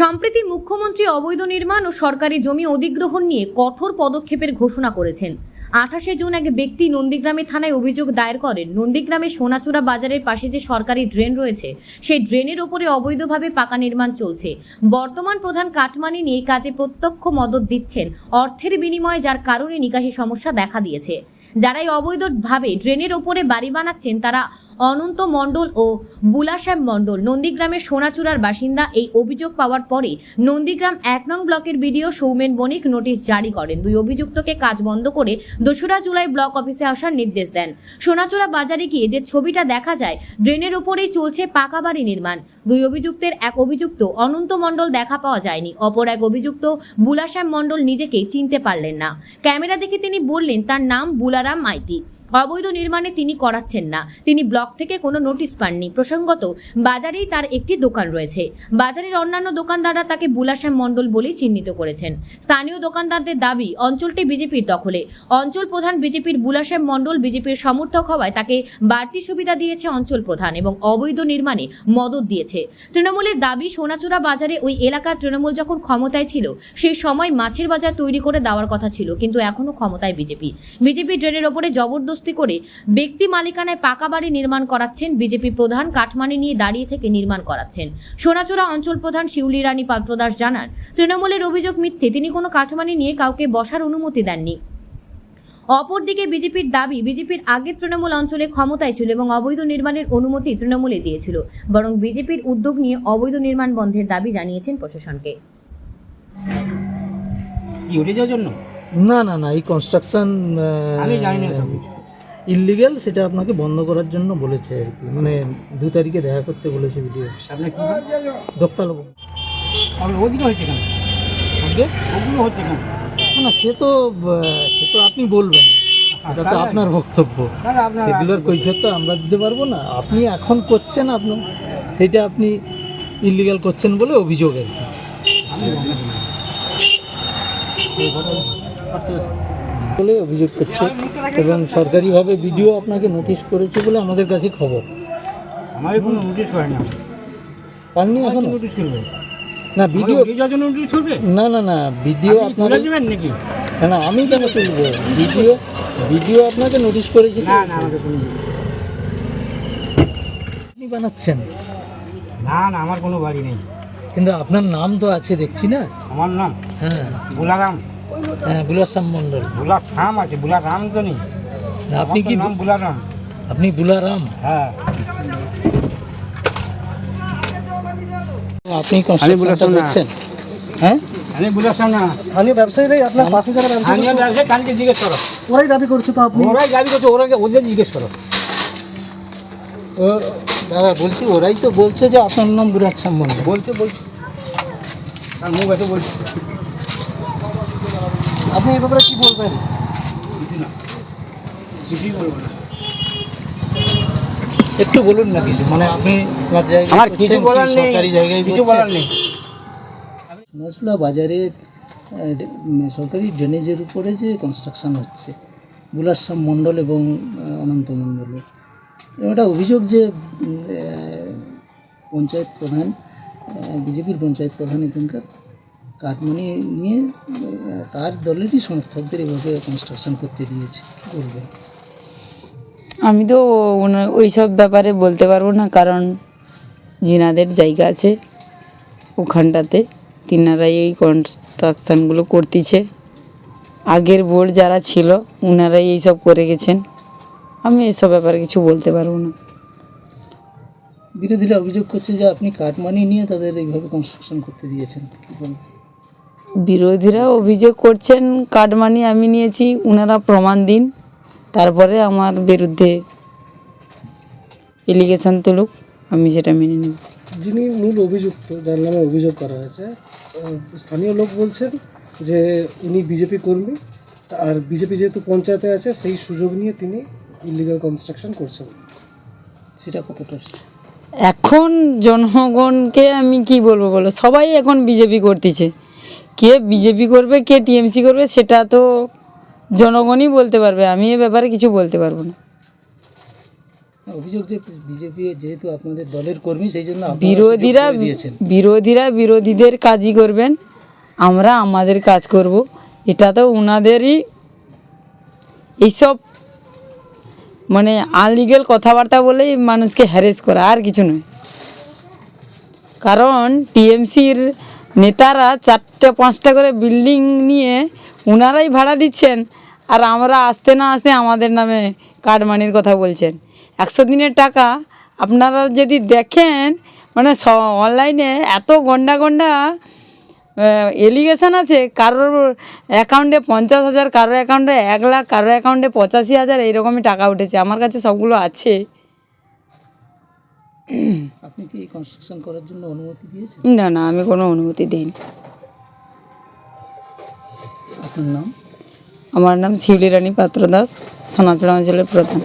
সম্প্রতি মুখ্যমন্ত্রী অবৈধ নির্মাণ ও সরকারি জমি অধিগ্রহণ নিয়ে কঠোর পদক্ষেপের ঘোষণা করেছেন। আঠাশে জুন এক ব্যক্তি নন্দীগ্রামে থানায় অভিযোগ দায়ের করেন, নন্দীগ্রামে সোনাচূড়া বাজারের পাশে যে সরকারি ড্রেন রয়েছে, সেই ড্রেনের ওপরে অবৈধভাবে পাকা নির্মাণ চলছে। বর্তমান প্রধান কাটমানি নিয়ে কাজে প্রত্যক্ষ মদত দিচ্ছেন অর্থের বিনিময়ে, যার কারণে নিকাশি সমস্যা দেখা দিয়েছে। যারা এই অবৈধভাবে ড্রেনের ওপরে বাড়ি বানাচ্ছেন, তারা অনন্ত মণ্ডল ও বুলাশ্যাম মণ্ডল। নন্দীগ্রামের সোনাচূড়ার বাসিন্দা। এই অভিযোগ পাওয়ার পরে নন্দীগ্রাম এক নং ব্লকের বিডিও সৌমেন বণিক নোটিশ জারি করেন। দুই অভিযুক্তকে কাজ বন্ধ করে দোসরা জুলাই ব্লক অফিসে আসার নির্দেশ দেন। সোনাচূড়া বাজারে গিয়ে যে ছবিটা দেখা যায়, ড্রেনের ওপরেই চলছে পাকা বাড়ি নির্মাণ। দুই অভিযুক্তের এক অভিযুক্ত অনন্ত মণ্ডল দেখা পাওয়া যায়নি। অপর এক অভিযুক্ত বুলাশ্যাম মণ্ডল নিজেকে চিনতে পারলেন না। ক্যামেরা দেখে তিনি বললেন, তার নাম বুলারাম মাইতি। অবৈধ নির্মাণে তিনি করাচ্ছেন না। তিনি ব্লক থেকে কোনো নোটিশ পাননি। প্রসঙ্গত, বাজারেই তার একটি দোকান রয়েছে। বাজারের অন্যান্য দোকানদাররা তাকে বুলাশ্যাম মণ্ডল বলেই চিহ্নিত করেছেন। স্থানীয় দোকানদারদের দাবি, অঞ্চলটি বিজেপির দখলে। অঞ্চল প্রধান বিজেপির বুলাশ্যাম মণ্ডল বিজেপির সমর্থক হওয়ায় তাকে বাড়তি সুবিধা দিয়েছে অঞ্চল প্রধান এবং অবৈধ নির্মাণে মদত দিয়েছে। তৃণমূলের দাবি, সোনাচূড়া বাজারে ওই এলাকার তৃণমূল যখন ক্ষমতায় ছিল, সেই সময় মাছের বাজার তৈরি করে দেওয়ার কথা ছিল, কিন্তু এখনও ক্ষমতায় বিজেপি। বিজেপি ড্রেনের ওপরে জবরদস্তি করে ব্যক্তি মালিকানায় পাকা বাড়ি নির্মাণ করাচ্ছেন বিজেপি প্রধান কাঠমানি নিয়ে দাঁড়িয়ে থেকে নির্মাণ করাচ্ছেন। সোনাচূড়া অঞ্চল প্রধান শিউলি রানী পাত্রদাস জানান তৃণমূলের অভিযোগ মিথ্যে তিনি কোনো কাঠমানি নিয়ে কাউকে বসার অনুমতি দেননি। অপরদিকে বিজেপির দাবি বিজেপির আগের তৃণমূল অঞ্চলে ক্ষমতায় ছিল এবং অবৈধ নির্মাণের অনুমতি তৃণমূলে দিয়েছিল বরং বিজেপির উদ্যোগ নিয়ে অবৈধ নির্মাণ বন্ধের দাবি জানিয়েছেন প্রশাসনকে। জন্য? না না না এই কনস্ট্রাকশন আমি জানি না। ইলিগেল সেটা আপনাকে বন্ধ করার জন্য বলেছে আর কি। মানে দু তারিখে দেখা করতে বলেছে ভিডিও সামনে কি? দোক্তালো ওদিকে হয়েছে কেন? ওগুলো হচ্ছে কেন? না সে তো সে তো আপনি বলবেন। সেটা তো আপনার বক্তব্য। সেগুলোর কৈফিয়ত তো আমরা দিতে পারব না। আপনি এখন করছেন আপনি সেটা আপনি ইলিগাল করছেন বলে অভিযোগ আর কি। বলে অভিযোগ করছে এবং সরকারিভাবে ভিডিও আপনাকে নোটিশ করেছে বলে আমাদের কাছে খবর। আমার কোনো নোটিশ করেনি পাননি এখন? নোটিশ করবে? না ভিডিও না না না ভিডিও আপনি তুলে আপনাকে দেবেন নাকি? না না আমি কেন তুলবো ভিডিও ভিডিও আপনাকে নোটিশ করেছি না না আপনি বানাচ্ছেন। না না আমার কোনো বাড়ি নেই। কিন্তু আপনার নাম তো আছে দেখছি না? আমার নাম? হ্যাঁ। বুলারাম হ্যাঁ বুলাসাম মণ্ডল। বুলা রাম আছে বুলা রাম তো নেই আপনি কি নাম বুলারাম। আপনি বুলারাম? হ্যাঁ। আপনি কনস্ট্রাকশনটা। হ্যাঁ? আমি বুলারাম না। স্থানীয় ব্যবসায়ীরাই আপনার পাশে যারা ব্যবসা স্থানীয় ব্যবসায়ী কালকে জিজ্ঞেস করো। ওরাই দাবি করছে তো আপনি। ওরাই দাবি করছে ওরা ওদের জিজ্ঞেস করো। ও দাদা বলছি ওরাই তো বলছে যে আপনার নাম বুলাসাম মণ্ডল। বলছে বলছে। আর মুখ এসে বলছে। আপনি এই ব্যাপারে কি বলবেন? কিছু না কিছুই বলব না। একটু বলুন না কিছু মানে আপনি আপনার আমার কিছু বলার নেই সরকারি জায়গায় কিছু বলার নেই। নজলা বাজারে সরকারি ড্রেনেজের উপরে যে কনস্ট্রাকশন হচ্ছে বুলারসাম মণ্ডল এবং অনন্ত মণ্ডলের এটা অভিযোগ যে পঞ্চায়েত প্রধান বিজেপির পঞ্চায়েত প্রধান এখানকার কাঠমানি নিয়ে তার দলেরই সমর্থকদের এভাবে কনস্ট্রাকশন করতে দিয়েছে। করবে আমি তো ওই সব ব্যাপারে বলতে পারব না কারণ জিনাদের জায়গা আছে ওখানটাতে। তিনারাই এই কনস্ট্রাকশানগুলো করতেছে। আগের বোর্ড যারা ছিল ওনারাই এইসব করে গেছেন। আমি এইসব ব্যাপারে কিছু বলতে পারব না। বিরোধীরা অভিযোগ করছে যে আপনি কাঠমানি নিয়ে তাদের এইভাবে কনস্ট্রাকশন করতে দিয়েছেন। কী বলবেন? বিরোধীরা অভিযোগ করছেন কাটমানি আমি নিয়েছি ওনারা প্রমাণ দিন। তারপরে আমার বিরুদ্ধে এলিগেশন তুলুক আমি সেটা মেনে নেব। যিনি মূল অভিযুক্ত যার নামে অভিযোগ করা হয়েছে স্থানীয় লোক বলছেন যে ইনি বিজেপি কর্মী আর বিজেপি যেহেতু পঞ্চায়েতে আছে সেই সুযোগ নিয়ে তিনি ইলিগাল কনস্ট্রাকশন করছেন। সেটা কতটা? এখন জনগণকে আমি কি বলব বলো? সবাই এখন বিজেপি করতেছে। কে বিজেপি করবে কে টিএমসি করবে সেটা তো জনগণই বলতে পারবে। আমি এ ব্যাপারে কিছু বলতে পারব না। অভিযোগ যে বিজেপি যেহেতু আপনাদের দলের কর্মী সেই জন্য বিরোধীরা বিরোধীরা বিরোধীদের কাজই করবেন। আমরা আমাদের কাজ করব। এটা তো ওনাদেরই এইসব মানে আনলিগেল কথাবার্তা বলেই মানুষকে হ্যারেস করা আর কিছু নয়। কারণ টিএমসির নেতারা চারটে, পাঁচটা করে বিল্ডিং নিয়ে ওনারাই ভাড়া দিচ্ছেন আর আমরা আসতে না আসতে আমাদের নামে কাটমানির কথা বলছেন। একশো দিনের টাকা আপনারা যদি দেখেন মানে স, অনলাইনে এত গন্ডা গন্ডা এলিগেশন আছে, কারোর অ্যাকাউন্টে পঞ্চাশ হাজার, কারোর অ্যাকাউন্টে এক লাখ, কারোর অ্যাকাউন্টে পঁচাশি হাজার, এইরকমই টাকা উঠেছে। আমার কাছে সবগুলো আছে। আপনি কি কনস্ট্রাকশন করার জন্য অনুমতি দিয়েছেন? না না আমি কোনো অনুমতি দিইনি। আপনার নাম? আমার নাম শিউলি রানী পাত্র দাস সোনাচড়া অঞ্চলের প্রধান।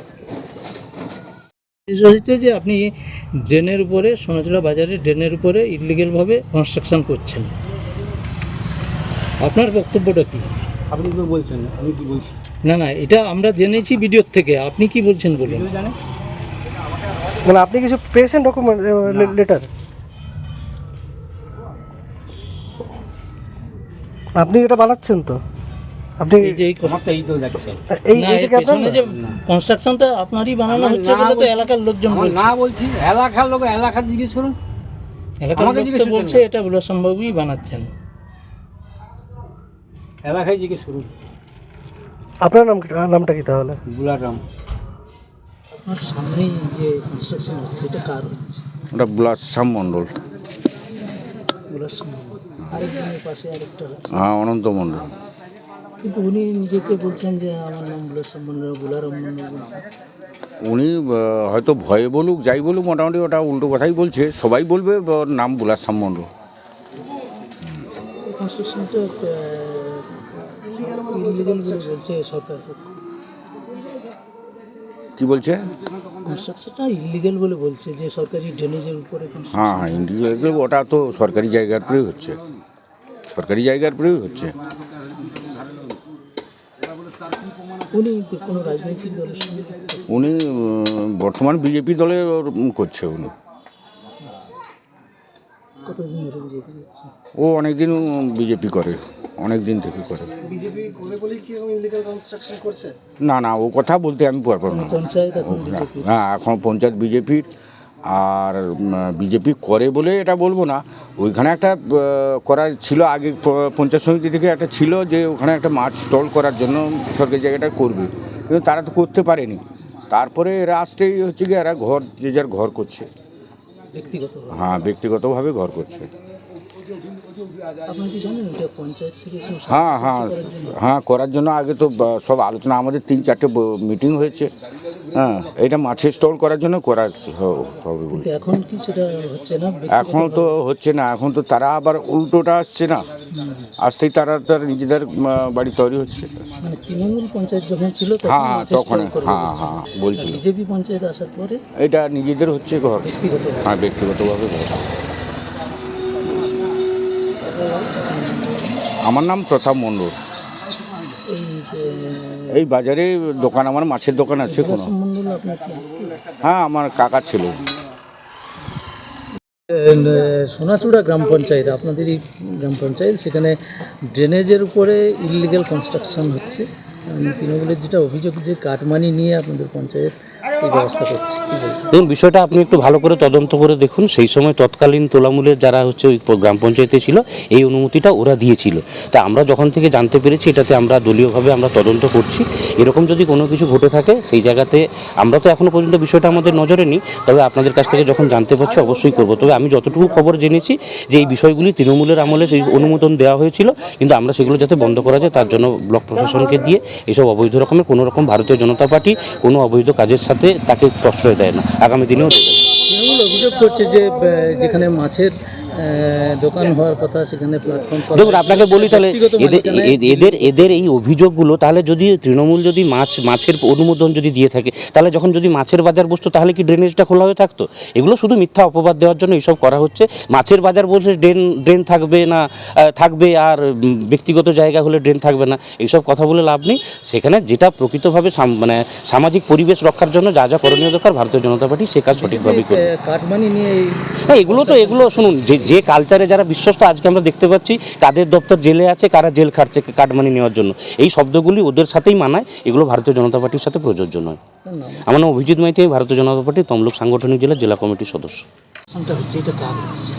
হচ্ছে যে আপনি ড্রেনের উপরে সোনাচুলা বাজারের ড্রেনের উপরে ইলিগেলভাবে কনস্ট্রাকশন করছেন আপনার বক্তব্যটা কি? আপনি কি বলছেন আমি কি বলছি? না না এটা আমরা জেনেছি ভিডিওর থেকে আপনি কি বলছেন বলুন। জানে মানে আপনি কিছু পেয়েছেন ডকুমেন্ট লেটার আপনি এটা বানাচ্ছেন তো? আপনি এই যে এই আমার তো এই তো দেখছে এই না, এইটা এর কি আপনার যে কনস্ট্রাকশনটা আপনারই বানানো হচ্ছে বলে তো এলাকার লোকজন বলছে। না বলছি এলাকার লোক এলাকার জিজ্ঞেস করুন। এলাকার লোক তো বলছে। এটা বুলাসম্ভবই বানাচ্ছেন। এলাকায় জিজ্ঞেস করুন। আপনার নাম নামটা কি তাহলে? বুলারাম। আপনার সামনেই যে কনস্ট্রাকশন হচ্ছে এটা কার হচ্ছে? ওটা ব্লাসাম মণ্ডল। আরেকজনের পাশে আরেকটা হ্যাঁ অনন্ত মণ্ডল। কিন্তু উনি নিজেকে বলছেন যে আমার নাম বুলার সম্বন্ধ বুলারাম মন্ডল উনি হয়তো ভয়ে বলুক যাই বলুক মোটামুটি ওটা উল্টো কথাই বলছে। সবাই বলবে ওর নাম বুলাসাম মণ্ডল। কনস্ট্রাকশনটা বলছে সরকার কি বলছে? কনস্ট্রাকশনটা ইলিগেল বলে বলছে যে সরকারি ড্রেনেজের উপরে হ্যাঁ হ্যাঁ ইন্ডিভিজুয়াল ওটা তো সরকারি জায়গার পরেই হচ্ছে। সরকারি জায়গার উপরেই হচ্ছে। উনি কোনো রাজনৈতিক দলের উনি বর্তমান বিজেপি দলের করছে উনি। কতদিন ধরে বিজেপি ও অনেক দিন বিজেপি করে অনেক দিন থেকে করে। বিজেপি করে বলেই কি এরকম ইলিগাল কনস্ট্রাকশন করছে? না না ও কথা বলতে আমি পারব না। পঞ্চায়েত হ্যাঁ এখন পঞ্চায়েত বিজেপির। আর বিজেপি করে বলে এটা বলব না। ওইখানে একটা করার ছিল আগে পঞ্চায়েত সমিতি থেকে একটা ছিল যে ওখানে একটা মাছ স্টল করার জন্য সরকারি জায়গাটা করবে। কিন্তু তারা তো করতে পারেনি। তারপরে এরা আসতেই হচ্ছে কি এরা ঘর যে যার ঘর করছে। ব্যক্তিগত হ্যাঁ ব্যক্তিগতভাবে ঘর করছে। হ্যাঁ হ্যাঁ হ্যাঁ করার জন্য আগে তো সব আলোচনা আমাদের তিন চারটে মিটিং হয়েছে। হ্যাঁ এটা মাছের স্টল করার জন্য করা হবে বলে এখন কি সেটা হচ্ছে না? এখন তো হচ্ছে না এখন তো তারা আবার উল্টোটা আসছে না। আসতেই তারা তার নিজেদের বাড়ি তৈরি হচ্ছে। মানে তৃণমূল পঞ্চায়েত যখন ছিল হ্যাঁ হ্যাঁ তখন হ্যাঁ হ্যাঁ বলছিল। বিজেপি পঞ্চায়েত আসার পরে এটা নিজেদের হচ্ছে ঘর। হ্যাঁ ব্যক্তিগতভাবে ঘর। আমার নাম প্রতাপ মণ্ডল। এই বাজারে দোকান আমার মাছের দোকান আছে কোনো? হ্যাঁ আমার কাকা ছিল। সোনাচূড়া গ্রাম পঞ্চায়েত আপনাদেরই গ্রাম পঞ্চায়েত, সেখানে ড্রেনেজের উপরে ইলিগাল কনস্ট্রাকশন হচ্ছে। তৃণমূলের যেটা অভিযোগ যে কাটমানি নিয়ে আপনাদের পঞ্চায়েত এই ব্যবস্থা করছে? দেখুন, বিষয়টা আপনি একটু ভালো করে তদন্ত করে দেখুন। সেই সময় তৎকালীন তোলামূলের যারা হচ্ছে ওই গ্রাম পঞ্চায়েতে ছিল, এই অনুমতিটা ওরা দিয়েছিল। তা আমরা যখন থেকে জানতে পেরেছি, এটাতে আমরা দলীয়ভাবে আমরা তদন্ত করছি। এরকম যদি কোনো কিছু ঘটে থাকে, সেই জায়গাতে আমরা তো এখনও পর্যন্ত বিষয়টা আমাদের নজরে নিই। তবে আপনাদের কাছ থেকে যখন জানতে পারছি, অবশ্যই করব। তবে আমি যতটুকু খবর জেনেছি, যে এই বিষয়গুলি তৃণমূলের আমলে সেই অনুমোদন দেওয়া হয়েছিল, কিন্তু আমরা সেগুলো যাতে বন্ধ করা যায়, তার জন্য ব্লক প্রশাসনকে দিয়ে এসব অবৈধ রকমের কোনো রকম ভারতীয় জনতা পার্টি, কোনো অবৈধ কাজের সাথে তাকে প্রশ্রয় দেয় না। আগামী দিনেও দেবে অভিযোগ করছে যে যেখানে মাছের দোকান হওয়ার কথা সেখানে প্ল্যাটফর্ম দেখুন আপনাকে বলি তাহলে এদের এদের এই অভিযোগগুলো তাহলে যদি তৃণমূল যদি মাছ মাছের অনুমোদন যদি দিয়ে থাকে তাহলে যখন যদি মাছের বাজার বসতো তাহলে কি ড্রেনেজটা খোলা হয়ে থাকতো? এগুলো শুধু মিথ্যা অপবাদ দেওয়ার জন্য এইসব করা হচ্ছে। মাছের বাজার বসে ড্রেন ড্রেন থাকবে না থাকবে আর ব্যক্তিগত জায়গা হলে ড্রেন থাকবে না। এইসব কথা বলে লাভ নেই। সেখানে যেটা প্রকৃতভাবে মানে সামাজিক পরিবেশ রক্ষার জন্য যা যা করণীয় দরকার ভারতীয় জনতা পার্টি সে কাজ সঠিকভাবে করবে। নিয়ে এগুলো তো এগুলো শুনুন যে যে কালচারে যারা বিশ্বস্ত আজকে আমরা দেখতে পাচ্ছি কাদের দপ্তর জেলে আছে কারা জেল খাটছে কাটমানি নেওয়ার জন্য। এই শব্দগুলি ওদের সাথেই মানায় এগুলো ভারতীয় জনতা পার্টির সাথে প্রযোজ্য নয়। আমার নাম অভিজিৎ মাইতি ভারতীয় জনতা পার্টির তমলুক সাংগঠনিক জেলা জেলা কমিটির সদস্য। সংটা হচ্ছে এটা কার হচ্ছে?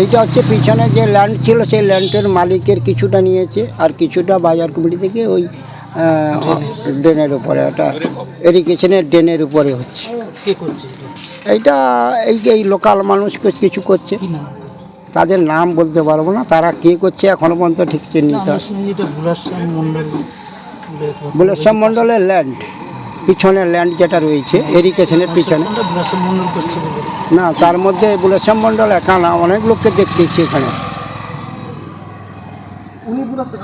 এইটা হচ্ছে পিছনে যে ল্যান্ড ছিল সেই ল্যান্ডের মালিকের কিছুটা নিয়েছে আর কিছুটা বাজার কমিটি থেকে ওই ড্রেনের। উপরে ওটা এরিগেশনের ড্রেনের উপরে হচ্ছে। কে করছে? এটা এইটা এই যে এই লোকাল মানুষ কিছু করছে। তাদের নাম বলতে পারব না। তারা কে করছে এখনও পর্যন্ত ঠিক চিহ্নিত বুলেশ্বর মণ্ডলের ল্যান্ড পিছনে ল্যান্ড যেটা রয়েছে এরিকেশনের পিছনে। না তার মধ্যে বুলেশ্বর মণ্ডল একা না অনেক লোককে দেখতেছি এখানে।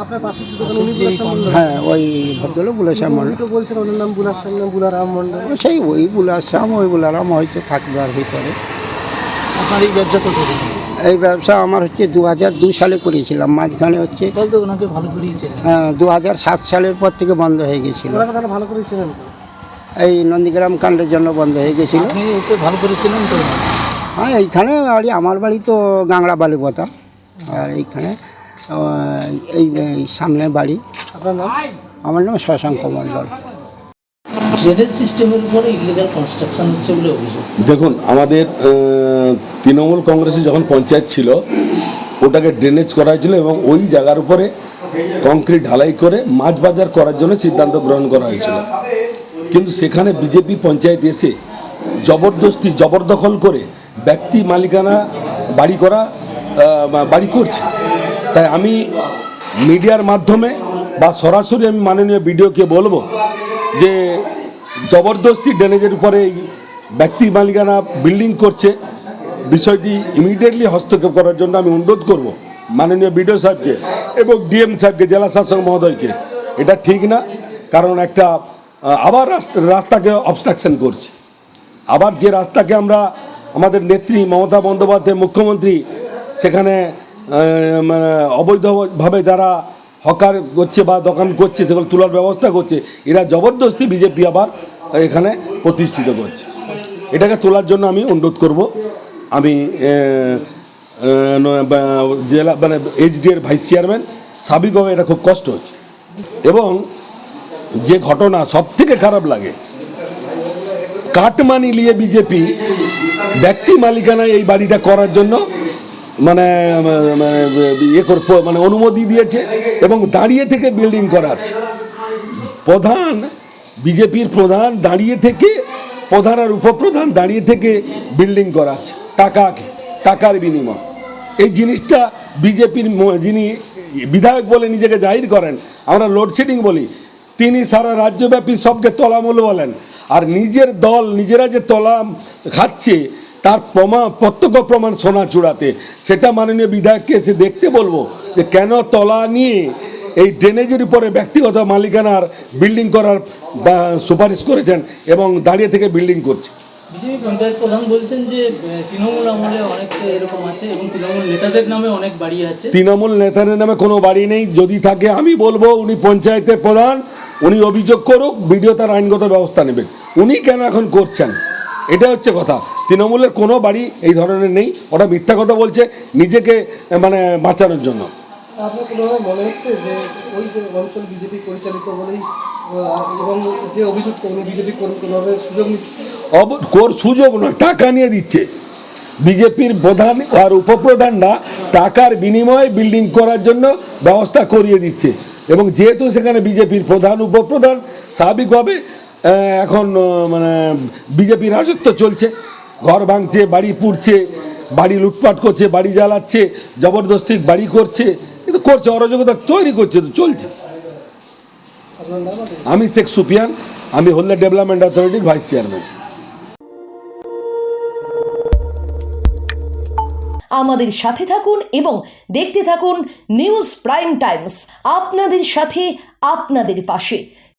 আপনার পাশের যে দোকান উনি বুলাস মন্ডল হ্যাঁ ওই ভদ্রলোক মণ্ডল তো বলছেন ওনার নাম বুলাস নাম বুলারাম মন্ডল। সেই ওই ওই বুলারাম হয়তো থাকবে আর ভিতরে আপনার এই ব্যবসা কত এই ব্যবসা আমার হচ্ছে দু হাজার দু সালে করেছিলাম। মাঝখানে হচ্ছে তাহলে তো ওনাকে ভালো করেই চেনেন। দু হাজার সাত সালের পর থেকে বন্ধ হয়ে গেছিল। ওনাকে তাহলে ভালো করে চেনেন তো? এই নন্দীগ্রাম কাণ্ডের জন্য বন্ধ হয়ে গেছিল। আপনি ওকে ভালো তো? হ্যাঁ এইখানে বাড়ি আমার বাড়ি তো গাংড়া বালিপতা। আর এইখানে এই এই সামনে বাড়ি। আপনার নাম? আমার নাম শশাঙ্ক মণ্ডল। ড্রেনেজ সিস্টেমের উপরে ইলিগাল কনস্ট্রাকশন হচ্ছে বলে অভিযোগ। দেখুন আমাদের তৃণমূল কংগ্রেসে যখন পঞ্চায়েত ছিল ওটাকে ড্রেনেজ করা হয়েছিল এবং ওই জায়গার উপরে কংক্রিট ঢালাই করে মাছ বাজার করার জন্য সিদ্ধান্ত গ্রহণ করা হয়েছিল। কিন্তু সেখানে বিজেপি পঞ্চায়েত এসে জবরদস্তি জবরদখল করে ব্যক্তি মালিকানা বাড়ি করা বাড়ি করছে। তাই আমি মিডিয়ার মাধ্যমে বা সরাসরি আমি মাননীয় বিডিওকে বলব যে জবরদস্তি ড্রেনেজের উপরে এই ব্যক্তি মালিকানা বিল্ডিং করছে, বিষয়টি ইমিডিয়েটলি হস্তক্ষেপ করার জন্য আমি অনুরোধ করব মাননীয় বিডিও সাহেবকে এবং ডিএম সাহেবকে, জেলা শাসক মহোদয়কে। এটা ঠিক না, কারণ একটা আবার রাস্তা, রাস্তাকে অবস্ট্রাকশন করছে। আবার যে রাস্তাকে আমরা আমাদের নেত্রী মমতা বন্দ্যোপাধ্যায়, মুখ্যমন্ত্রী, সেখানে মানে অবৈধভাবে যারা হকার করছে বা দোকান করছে, সেগুলো তোলার ব্যবস্থা করছে, এরা জবরদস্তি বিজেপি আবার এখানে প্রতিষ্ঠিত করছে। এটাকে তোলার জন্য আমি অনুরোধ করব। আমি জেলা মানে এইচডি এর ভাইস চেয়ারম্যান সাবিকভাবে এটা খুব কষ্ট হচ্ছে। এবং যে ঘটনা সব থেকে খারাপ লাগে কাটমানি নিয়ে বিজেপি ব্যক্তি মালিকানায় এই বাড়িটা করার জন্য মানে মানে ইয়ে করে মানে অনুমতি দিয়েছে এবং দাঁড়িয়ে থেকে বিল্ডিং করাচ্ছে প্রধান, বিজেপির প্রধান দাঁড়িয়ে থেকে, প্রধান আর উপপ্রধান দাঁড়িয়ে থেকে বিল্ডিং করাচ্ছে টাকা, টাকার বিনিময়। এই জিনিসটা বিজেপির যিনি বিধায়ক বলে নিজেকে জাহির করেন, আমরা লোডশেডিং বলি, তিনি সারা রাজ্যব্যাপী সবকে তলামূল বলেন। আর নিজের দল, নিজেরা যে তলা খাচ্ছে তার প্রমাণ প্রত্যক্ষ প্রমাণ সোনা চূড়াতে। সেটা মাননীয় বিধায়ককে এসে দেখতে বলব যে কেন তলা নিয়ে এই ড্রেনেজের উপরে ব্যক্তিগত মালিকানার বিল্ডিং করার সুপারিশ করেছেন এবং দাঁড়িয়ে থেকে বিল্ডিং করছে। বিজেপি পঞ্চায়েত প্রধান বলছেন যে তৃণমূল আমলে অনেক এরকম আছে এবং তৃণমূল নেতাদের নামে অনেক বাড়ি আছে। তৃণমূল নেতাদের নামে কোনো বাড়ি নেই যদি থাকে আমি বলব উনি পঞ্চায়েতের প্রধান উনি অভিযোগ করুক বিডিও তার আইনগত ব্যবস্থা নেবে। উনি কেন এখন করছেন? এটা হচ্ছে কথা। তৃণমূলের কোনো বাড়ি এই ধরনের নেই। ওটা মিথ্যা কথা বলছে নিজেকে মানে বাঁচানোর জন্য। আপনার কোনোভাবে মনে হচ্ছে যে ওই যে অঞ্চল বিজেপি পরিচালিত বলেই এবং যে অভিযুক্ত বিজেপি কোনোভাবে সুযোগ নিচ্ছে? কোর সুযোগ নয় টাকা নিয়ে দিচ্ছে। বিজেপির প্রধান আর উপপ্রধানরা টাকার বিনিময়ে বিল্ডিং করার জন্য ব্যবস্থা করিয়ে দিচ্ছে। এবং যেহেতু সেখানে বিজেপির প্রধান উপপ্রধান স্বাভাবিকভাবে এখন মানে বিজেপি রাজত্ব চলছে। ঘর ভাঙছে, বাড়ি পুড়ছে, বাড়ি লুটপাট করছে, বাড়ি জ্বালাচ্ছে, জবরদস্তি বাড়ি করছে, কিন্তু করছে, অরাজকতা তৈরি করছে, তো চলছে। আমি শেখ সুপিয়ান আমি হলদা ডেভেলপমেন্ট অথরিটির ভাইস চেয়ারম্যান আমাদের সাথে থাকুন এবং দেখতে থাকুন নিউজ প্রাইম টাইমস আপনাদের সাথে, আপনাদের পাশে।